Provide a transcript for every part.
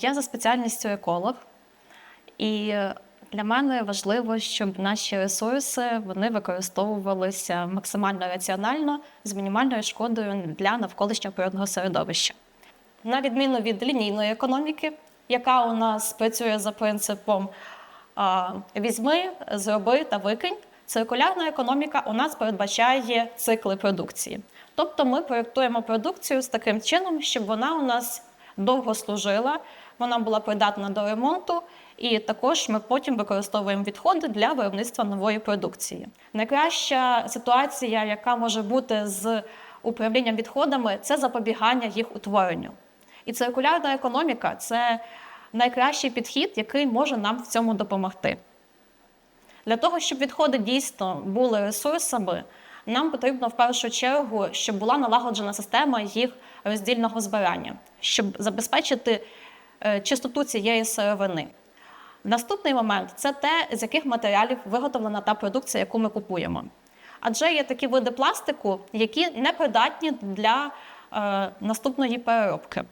Я за спеціальністю еколог, і для мене важливо, щоб наші ресурси вони використовувалися максимально раціонально з мінімальною шкодою для навколишнього природного середовища. На відміну від лінійної економіки, яка у нас працює за принципом візьми, зроби та викинь. Циркулярна економіка у нас передбачає цикли продукції. Тобто ми проєктуємо продукцію з таким чином, щоб вона у нас довго служила, вона була придатна до ремонту, і також ми потім використовуємо відходи для виробництва нової продукції. Найкраща ситуація, яка може бути з управлінням відходами, це запобігання їх утворенню. І циркулярна економіка це найкращий підхід, який може нам в цьому допомогти. Для того, щоб відходи дійсно були ресурсами, нам потрібно в першу чергу, щоб була налагоджена система їх роздільного збирання, щоб забезпечити чистоту цієї сировини. Наступний момент це те, з яких матеріалів виготовлена та продукція, яку ми купуємо. Адже є такі види пластику, які не придатні для е, наступної переробки.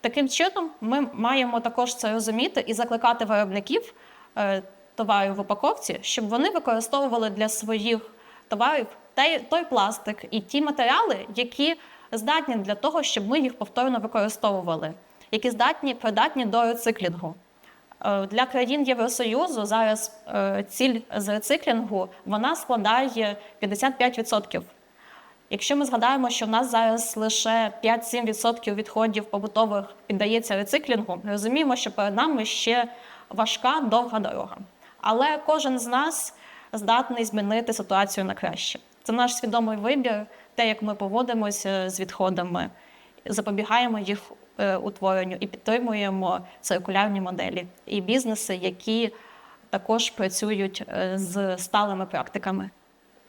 Таким чином, ми маємо також це розуміти і закликати виробників е, товарів в упаковці, щоб вони використовували для своїх товарів той, той пластик і ті матеріали, які здатні для того, щоб ми їх повторно використовували, які здатні придатні до рециклінгу. Е, Для країн Євросоюзу зараз е, ціль з рециклінгу вона складає 55%. Якщо ми згадаємо, що в нас зараз лише 5-7% відходів побутових піддається рециклінгу, розуміємо, що перед нами ще важка довга дорога. Але кожен з нас здатний змінити ситуацію на краще. Це наш свідомий вибір, те, як ми поводимося з відходами, запобігаємо їх утворенню і підтримуємо циркулярні моделі і бізнеси, які також працюють е, з сталими практиками.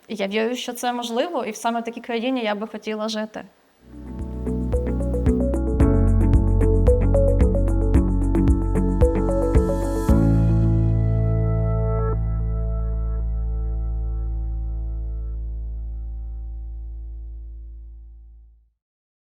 Я вірю, що це можливо, і саме в такій країні я би хотіла жити.